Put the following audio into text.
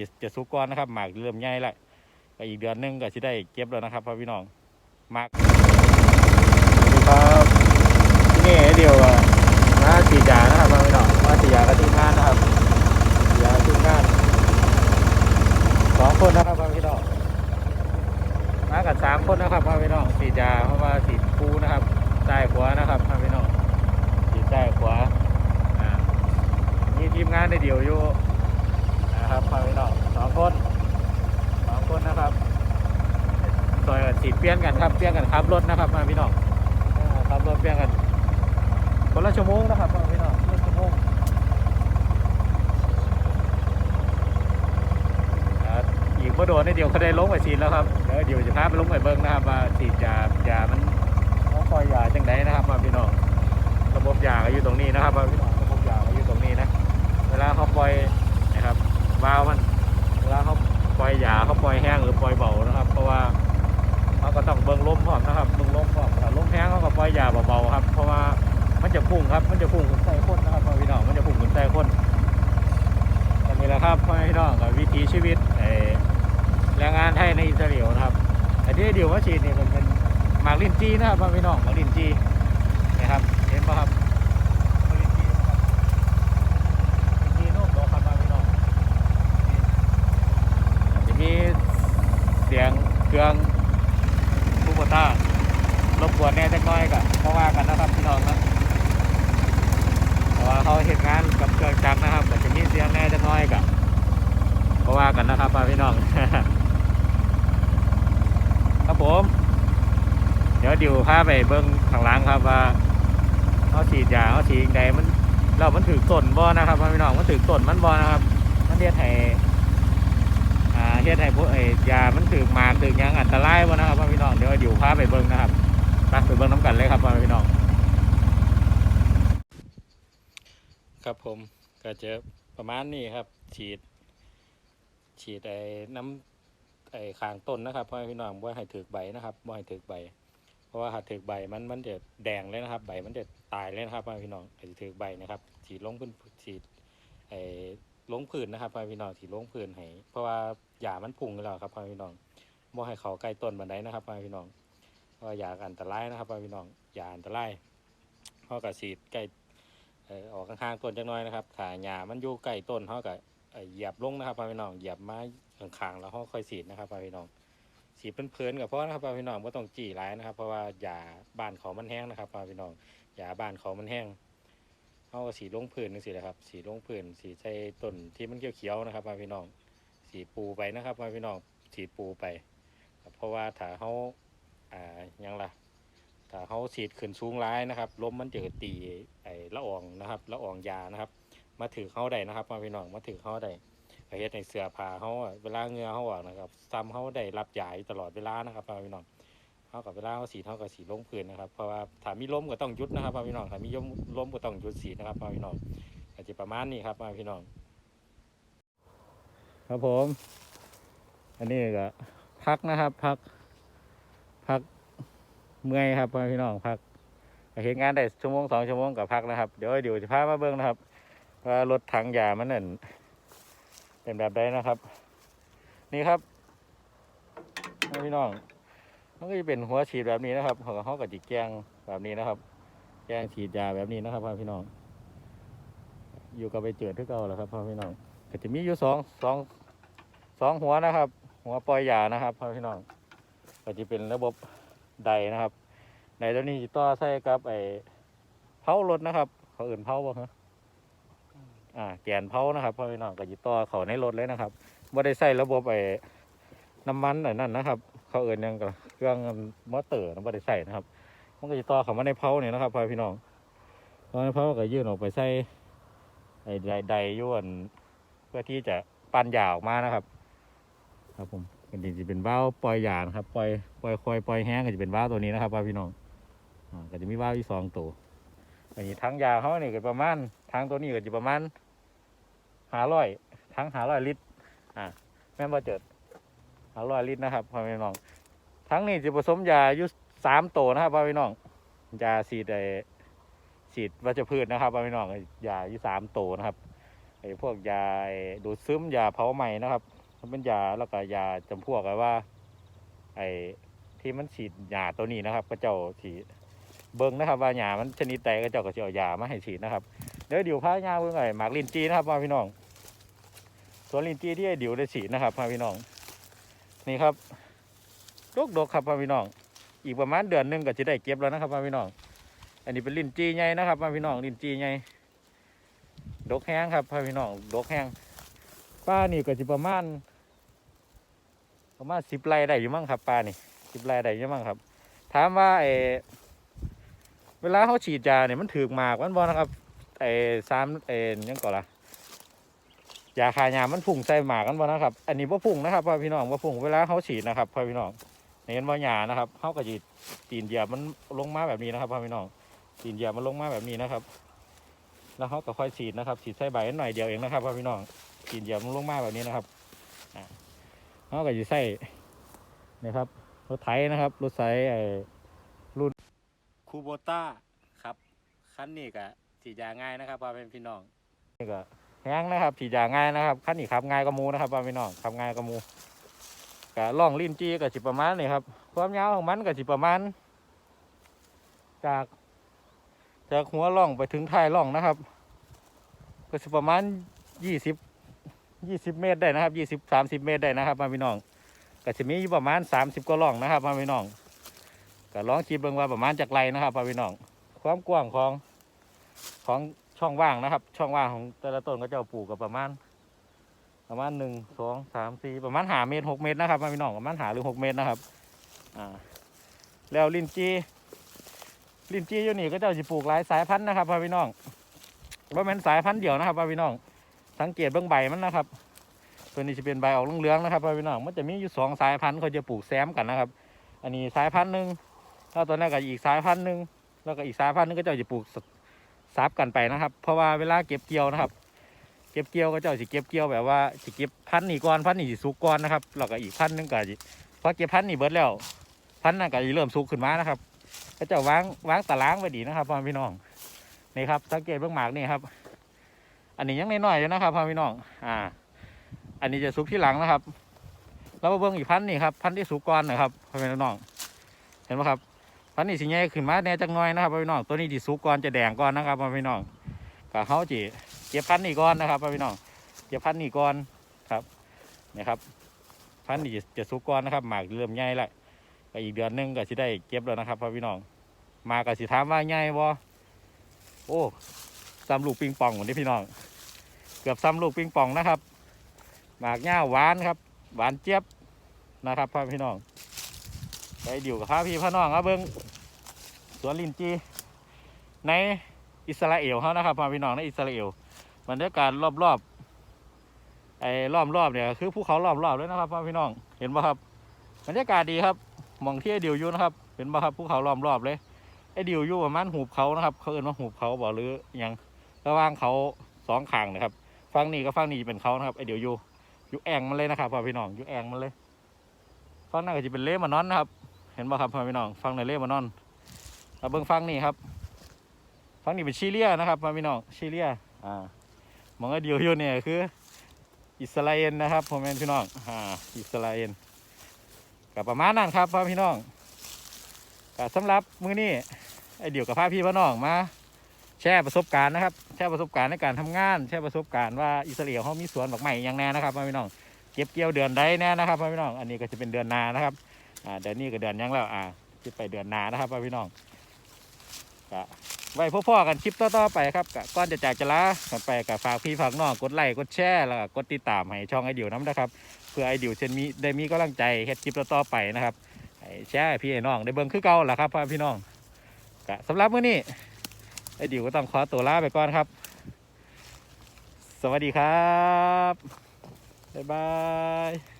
จะจะสุกก่อนนะครับหมากเริ่มใหญ่แล้วก็อีกเดือนหนึงก็จะได้เก็บแล้วนะครับพ่อพี่น้องหมากครับที่นี่เดียวอะมาฉีดยานะครับพ่อพี่น้องมาฉีดยากระทีมงานนะครับฉีดยาทีมงานสองคนนะครับพ่อพี่น้องมากันสามคนนะครับพ่อพี่น้องฉีดยาเพราะว่าฉีดปูนะครับซ้ายขวานะครับพ่อพี่น้องฉีดซ้ายขวาอ่ามีทีมงานได้เดียวอยู่ นะครับพาไปน้องสองคนสองคนนะครับซอยสีเปลี่ยนกันครับเปลี่ยนกันขับรถนะครับมาพี่น้องอ่าขับรถเปลี่ยนกันคนละชั่วโมงนะครับมาพี่น้องคนละชั่วโมงอ่าอีกพอโดนนี่เดียวเขาได้ลงไปฉีแล้วครับเดี๋ยวเดี๋ยวจะพาไปลงไปเบิ้งนะครับว่าฉีดยายามันต้องคอยยาจังไดนะครับมาพี่น้องระบบยาอยู่ตรงนี้นะครับ ปล่อยแห้งหรือปล่อยเบานะครับ เพราะว่าเขาก็ต้องเบิ่งลมพร้อมนะครับเบิ่งลมพร้อมถ้าลมแห้งเขาก็ปล่อยยาเบาๆครับ เพราะว่ามันจะพุ่งครับ มันจะพุ่งขึ้นใส่คนนะครับพี่น้องมันจะพุ่งขึ้นใส่คนอันนี้แหละครับพี่น้องกับวิถีชีวิตแรงงานไทยในอิสราเอลนะครับอันที่เดียวว่าชีดนี่มันเป็นหมากลินจีนะครับพี่น้องหมากลินจีนะครับเห็นป่ะครับหมากลินจีนะครับลินจีโน่นโตครับพ่อพี่น้อง จะมีเสียง เครื่องคูโบต้ารบกวนแน่จักน้อยก็เพราะว่ากันนะครับพี่น้องนะเพราะว่าเขาเห็นงานกับเครื่องจักรนะครับก็จะมีเสียงแน่จักน้อยก็เพราะว่ากันนะครับพี่น้องครับผม เดี๋ยวดิวพาไปเบิ้งข้างล่างครับว่าเขาฉีดยาเขาฉีดยังไงมันเรามันถือต้นบ่นะครับพี่น้องมันถือต้นมันบ่นะครับมันเรียกให้อ่ เฮ็ดให้พวกไอ้ยามันถึกมาถึกยังอันตรายบ่นะครับพ่อพี่น้องเดี๋ยวเดี๋ยวพาไปเบิ่งนะครับไปไปเบิ่งน้ำกันเลยครับพ่อพี่น้อง ครับผมก็จะประมาณนี้ครับ ฉีด ฉีดไอ้น้ำไอ้คางต้นนะครับพ่อพี่น้องว่าให้ถึกใบนะครับว่าให้ถึกใบ เพราะว่าหากถึกใบมันมันจะแดงเลยนะครับ ใบมันจะตายเลยนะครับพ่อพี่น้องไอาจจะถึกใบนะครับ ฉีดลงพื้นฉีดไอ้ ลงพื้นนะครับพ่อพี่น้องที่ลงพื้นให้เพราะว่าหญ้ามันพุ่งแล้วครับพ่อพี่น้องบ่ให้เขาใกล้ต้นบันไดนะครับพ่อพี่น้องเพราะว่าหญ้าก็อันตรายนะครับพ่อพี่น้องหญ้าอันตรายเขาก็ฉีดใกล้ออกข้างๆต้นจังน้อยนะครับถ้าหญ้ามันอยู่ใกล้ต้นเขาก็เอ่อเหยียบลงนะครับพ่อพี่น้องเหยียบไม้ข้างๆแล้วเขาค่อยฉีดนะครับพ่อพี่น้องฉีเพลินๆกับเพราะนะครับพ่อพี่น้องไม่ต้องจี้ร้ายนะครับ เพราะว่าหญ้าบ้านเขามันแห้งนะครับพ่อพี่น้องหญ้าบ้านเขามันแห้ง เขาสีลงพื้นนึงสิแหละครับ สีลงพื้นสีใช้ต้นที่มันเขียวๆนะครับพ่อพี่น้อง สีปูไปนะครับพ่อพี่น้องสีปูไป เพราะว่าถ้าเขาอ่ายังล่ะถ้าเขาสีดขึ้นสูงร้ายนะครับลมมันจะตีไอ้ละอองนะครับละอองยานะครับ มาถือเขาได้นะครับพ่อพี่น้องมาถือเขาได้เฮ็ดในเสื้อผ้าเขาอะเวลาเงือเขาออกนะครับซ้ำเขาได้รับยาอยู่ตลอดเวลานะครับพ่อพี่น้อง เท่ากับเวลาเขาสีเท่ากับสีลงพื้นนะครับเพราะว่าถ้ามีล้มก็ต้องยุดนะครับพ่อพี่น้องถ้ามีลมลมก็ต้องยุดสีนะครับพ่อพี่น้องอาจจะประมาณนี้ครับพ่อพี่น้อง ครับผม อันนี้ก็พักนะครับพัก พักเมื่อยครับพ่อพี่น้องพักเห็นงานได้ชั่วโมงสองชั่วโมงกับพักนะครับเดี๋ยวเดี๋ยวจะพามาเบิ้งนะครับว่ารถถังยามันนั่นเป็นแบบใดนะครับ นี่ครับพี่น้อง มันก็จะเป็นหัวฉีดแบบนี้นะครับเขาก็เขากับจีแกงแบบนี้นะครับ แกงฉีดยาแบบนี้นะครับพ่อพี่น้อง อยู่กับไปเจือที่เก่าแล้วครับพ่อพี่น้องก็จะมีอยู่สองสองสองหัวนะครับ หัวปล่อยยานะครับพ่อพี่น้องก็จะเป็นระบบใดนะครับใดตัวนี้ต่อใส่กับไอ้เผารถนะครับ เขาอื่นเผาบ่ฮะอ่าแกนเผานะครับพ่อพี่น้องก็จะต่อเขาในรถเลยนะครับว่ได้ใส่ระบบไอ้น้ำมันอะไอ้นั่นนะครับ เขาเอินยังกับเครื่องมอเตอร์นะบ่ได้ใส่นะครับมันก็จะต่อเข้ามาในเพาเนี่ยนะครับพ่อพี่น้องตอนในเพาก็ยื่นออกไปใส่ไอ้ใดใดอยวนเพื่อที่จะปั้นยาออกมานะครับ ครับผมก็จะเป็นว่าวปล่อยยานะครับปล่อยปล่อยคอยปล่อยแห้งก็จะเป็นว่าวตัวนี้นะครับพ่อพี่น้องอ่าก็จะมีว่าวอีกสองตัวอันนี้ทั้งยาเขาเนี่ยก็ประมาณทั้งตัวนี้ก็จะประมาณหาร้อยทั้งหาร้อยลิตรอ่าแม่นบ่เจิด หาร้อยลิตรนะครับพ่อพี่น้อง ทั้งนี้จะผสมยาอยู่สามโตนะครับพ่อพี่น้องยาฉีดไอฉีดวัชพืชนะครับพ่อพี่น้องยาอยู่สามโตนะครับไอ้พวกยาดูดซึมยาเผาไหม้นะครับมันเป็นยาแล้วก็ยาจำพวกไอ้ว่า ไอ้ที่มันฉีดยาตัวนี้นะครับ ก็เจ้าฉีดเบิ้งนะครับ ว่าหยามันชนิดใดก็เจ้าก็จะเอายามาให้ฉีดนะครับเดี๋ยวเดี๋ยวพายาเบิ้งไอ้หมากลินจีนะครับพ่อพี่น้องสวนลินจีที่ไอ้เดี๋ยวได้ฉีดนะครับพ่อพี่น้อง นี่ครับดกดกครับพ่อพี่น้อง อีกประมาณเดือนหนึงก็จะได้เก็บแล้วนะครับพ่อพี่น้อง อันนี้เป็นลินจีใหญ่นะครับพ่อพี่น้องลินจีใหญ่ดกแห้งครับพ่อพี่น้องดกแห้งป้านี่ก็จะประมาณ ประมาณสิบไร่ได้อยู่มั้งครับปลานี่สิบไร่ได้อยู่มั้งครับ ถามว่าไอเวลาเขาฉีดยาเนี่ยมันถือหมากมันบอนะครับไอสามไอหยังก่อนละ ยาคายามันพุ่งใส่หมากกันบอนะครับ อันนี้ว่าพุ่งนะครับพ่อพี่น้องว่าพุ่งเวลาเขาฉีดนะครับพ่อพี่น้องเห็นว่าหยานะครับเขาก็จีตีนเหยียบมันลงมาแบบนี้นะครับพ่อพี่น้องตีนเหยียบมันลงมาแบบนี้นะครับ แล้วเขาก็ค่อยฉีดนะครับฉีดใส่ใบหน่อยเดียวเองนะครับพ่อพี่น้องตีนเหยียบมันลงมาแบบนี้นะครับเขาก็จะใส่นะครับรถไถนะครับรถไถไอ้รุ่นคูโบต้าครับคันนี้ก็ถีดยาง่ายนะครับพ่อเป็นพี่น้องนี่ก็ แห้งนะครับถีดยาง่ายนะครับคันนี้ขับง่ายกว่าหมูนะครับพี่น้องขับง่ายกว่าหมูก็ล่องลิ้นจีก็สิประมาณนี้ครับความยาวของมันก็สิประมาณ จาก จากหัวล่องไปถึงท้ายล่องนะครับ ก็สิประมาณยี่สิบยี่สิบเมตรได้นะครับยี่สิบสามสิบเมตรได้นะครับมาพี่น้องก็จะมีอยู่ประมาณสามสิบกว่าล่องนะครับมาพี่น้องก็ลองคิดเบิ่งว่าประมาณจากไรนะครับมาพี่น้อง ความกว้างของของ ช่องว่างนะครับ ช่องว่างของแต่ละต้นก็จะเอาปลูกกับประมาณ ประมาณหนึ่งสองสามสี่ประมาณหาเมตรหกเมตรนะครับมาพี่น้องประมาณหาหรือหกเมตรนะครับ อ่า แล้วลินจีลินจีอยู่นี่ก็เจ้าจะปลูกหลายสายพันธุ์นะครับมาพี่น้องว่าเป็นสายพันธุ์เดียวนะครับมาพี่น้อง สังเกตเบื้องใบมันนะครับ ตัวนี้จะเป็นใบออกเหลืองๆนะครับพี่น้อง มันจะมีอยู่สองสายพันธุ์เขาจะปลูกแซมกันนะครับ อันนี้สายพันธุ์หนึ่งแล้วตัวนั้ก็อีกสายพันธุ์หนึ่งแล้วก็อีกสายพันธุ์หนึงก็จะจะปลูก ซับกันไปนะครับ เพราะว่าเวลาเก็บเกี่ยวนะครับ เก็บเกี่ยวก็เจ้าจะเก็บเกี่ยวแบบว่าจะเก็บพันธุ์นี่ก่อนพันธุ์นี่สิสุกก่อนนะครับแล้วก็อีกพันธุ์หนึงก็จะพอเก็บพันธุ์นี่เบิดแล้วพันธุ์นั้นก็จะเริ่มสุกขึ้นมานะครับก็จะวางวางตารางไว้ดีนะครับพ่อพี่น้องนี่ครับสังเกตเบื้องหมากนี่ครับ อันนี้ยังน้อยๆอยู่นะครับพ่อพี่น้อง อ่า อันนี้จะสุกที่หลังนะครับแล้วมาเบิ้งอีกพันธุ์นี่ครับพันธุ์ที่สุกก่อนนะครับพ่อพี่น้อง เห็นไหมครับ พันธุ์นี้สีใหญ่ขึ้นมาแน่จังน้อยนะครับพี่น้องตัวนี้ที่สุกก่อนจะแดงก่อนนะครับพี่น้องก็เขาจีเก็บพันธุ์นี่ก่อนนะครับพี่น้องเก็บพันธุ์นี่ก่อนครับนี่ครับ พันธุ์นี่จะสุกก่อนนะครับ หมากเริ่มใหญ่แล้วก็อีกเดือนหนึงก็จะได้เก็บแล้วนะครับพี่น้องมาก็สิถามว่าใหญ่บ่โอ้ซ้ำลูกปิงปองเหมือนที่พี่น้องเกือบซ้ำลูกปิงปองนะครับ หมากง่าหวานครับ หวานเจี๊ยบนะครับพ่อพี่น้อง ไปดิวกับพระพี่พ่อน้องครับเบิ้งสวนลินจี ในอิสราเอลเขานะครับพ่อพี่น้องในอิสราเอลบรรยากาศรอบๆไอ้ล้อมรอบเนี่ยคือภูเขาล้อมรอบเลยนะครับพ่อพี่น้องเห็นป่ะครับบรรยากาศดีครับมองที่ไอ้ดิวอยู่นะครับเห็นป่ะครับภูเขาล้อมรอบเลยไอ้ดิวอยู่ประมาณหูบเขานะครับ เขาเอิ้นว่าหูบเขาบ่หรือยังระหว่างเขาสองข้างนะครับฝั่งนี้กับฟังนี้เป็นเขานะครับไอเดี๋ยวอยู่อยู่แองมันเลยนะครับพ่อพี่น้องอยู่แองมันเลยฝั่งนั้นก็จะเป็นเล่มานอนนะครับ เห็นบ่ครับพ่อพี่น้องฝั่งในเล่มานอนแล้วเบื้งฝั่งนี้ครับฝั่งนี้เป็นชิเลียนะครับพ่อพี่น้องชิเลียอ่ามองไอเดียวอยู่เนี่ยคือ อิสราเอลนะครับพ่อแม่พี่น้องอ่าอิสราเอลกับประมาณนั้นครับพ่อพี่น้องก็สำหรับมื้อนี้ไอเดียวกับพาพี่พ่อน้องมาแชร์ประสบการณ์นะครับแชร์ประสบการณ์ในการทำงานแชร์ประสบการณ์ว่าอิสราเอลเขามีสวนดอกไม้อย่างแน่นะครับพ่อพี่น้องเก็บเกี่ยวเดือนใดแน่นะครับพ่อพี่น้องอันนี้ก็จะเป็นเดือนนานะครับ อ่าเดือนนี้ก็เดือนยังแล้วอ่าจะไปเดือนนานะครับพี่น้องก็ไว้พ่อๆกันคลิปต่อๆไปครับก,ก่อนจะจากจะลากันไปกับฝากพี่ฝากน้องกดไลค์กดแชร์แล้วก็กดติดตามให้ช่องไอเดียวน้ำนะครับ เพื่อไอเดียวเช่นมีได้มีกำลังใจเฮ็ดคลิปต่อๆไปนะครับแชร์ให้พี่ให้น้องได้เบิ่งคือเก่าล่ะครับพ่อพี่น้องก็สำหรับมื้อนี้ไอ้ดิวก็ต้องขอตัวลาไปก่อนครับ สวัสดีครับบ๊ายบาย